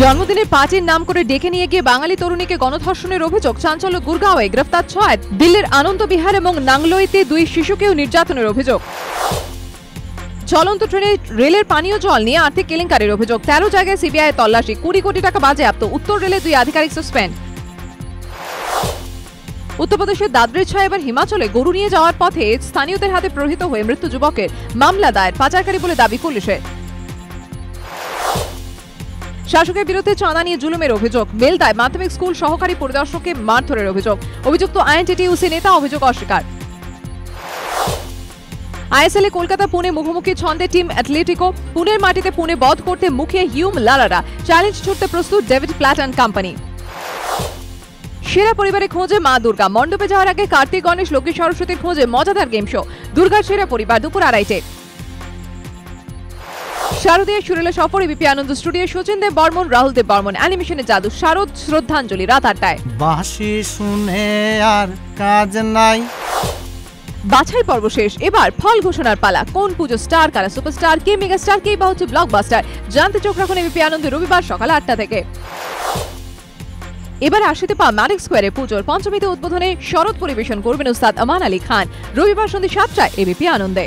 জন্মদিনের পার্টির নাম করে ডেকে নিয়ে গিয়ে বাঙালি তরুণীকে গণধর্ষণের অভিযোগ, চাঞ্চল্য গুরগাঁওয়ে গ্রেফতার ছয়, দিল্লির আনন্দ বিহার এবং নাংলোইতে দুই শিশুকেও নির্যাতনের অভিযোগ। চলন্ত ট্রেনে রেলের পানীয় জল নিয়ে আর্থিক কেলেঙ্কারির অভিযোগ, তেরো জায়গায় সিবিআই তল্লাশি, কুড়ি কোটি টাকা বাজেয়াপ্ত, উত্তর রেলের দুই আধিকারিক সাসপেন্ড উত্তরপ্রদেশের দাদরের ছয় এবার হিমাচলে গরু নিয়ে যাওয়ার পথে স্থানীয়দের হাতে প্রহৃত হয়ে মৃত্যু যুবকের মামলা দায়ের, পাচারকারী বলে দাবি পুলিশের। শাসকের বিরুদ্ধে চাঁদা নিয়ে জুলুমের অভিযোগ। বেলদায় মাধ্যমিক স্কুল সহকারী পরিদর্শককে মারধরের অভিযোগ। অভিযুক্ত আইএনটিটিউসি নেতা অভিযোগ অস্বীকার। আইএসএল এ কলকাতা, পুনে মুখোমুখি ছন্দে টিম অ্যাথলেটিকো। পুনের মাটিতে পুনে বধ করতে মুখে হিউম লালারা। চ্যালেঞ্জ ছুটতে প্রস্তুত ডেভিড প্ল্যাট অ্যান্ড কোম্পানি। সেরা পরিবারে খোঁজে মা দুর্গা। মণ্ডপে যাওয়ার আগে কার্তিক গণেশ, লক্ষ্মী সরস্বতীর খোঁজে মজাদার গেম শো। দুর্গার সেরা পরিবার দুপুর আড়াইটে। শারদীয় সুরেলা সফর এবিপি আনন্দ স্টুডিও সচিন দেব বর্মন রাহুল দেব বর্মন অ্যানিমেশনের জাদু শারদ শ্রদ্ধাঞ্জলি রাত আটটায়। বাঁশি শুনে আর কাজ নাই। বাছাই পর্ব শেষ। এবার ফল ঘোষণার পালা। কোন পুজো স্টার কারা সুপারস্টার কে মেগা স্টার কে বা হচ্ছে ব্লকবাস্টার জানতে চোখ রাখুন এবিপি আনন্দ রবিবার সকাল আটটা থেকে। এবার আসিতে পা ম্যারিক স্কোয়ারে পুজোর পঞ্চমীতে উদ্বোধনে শরৎ পরিবেশন করবেন উস্তাদ আমান আলী খান। রবিবার সন্ধ্যে সাতটায় এবিপি আনন্দে।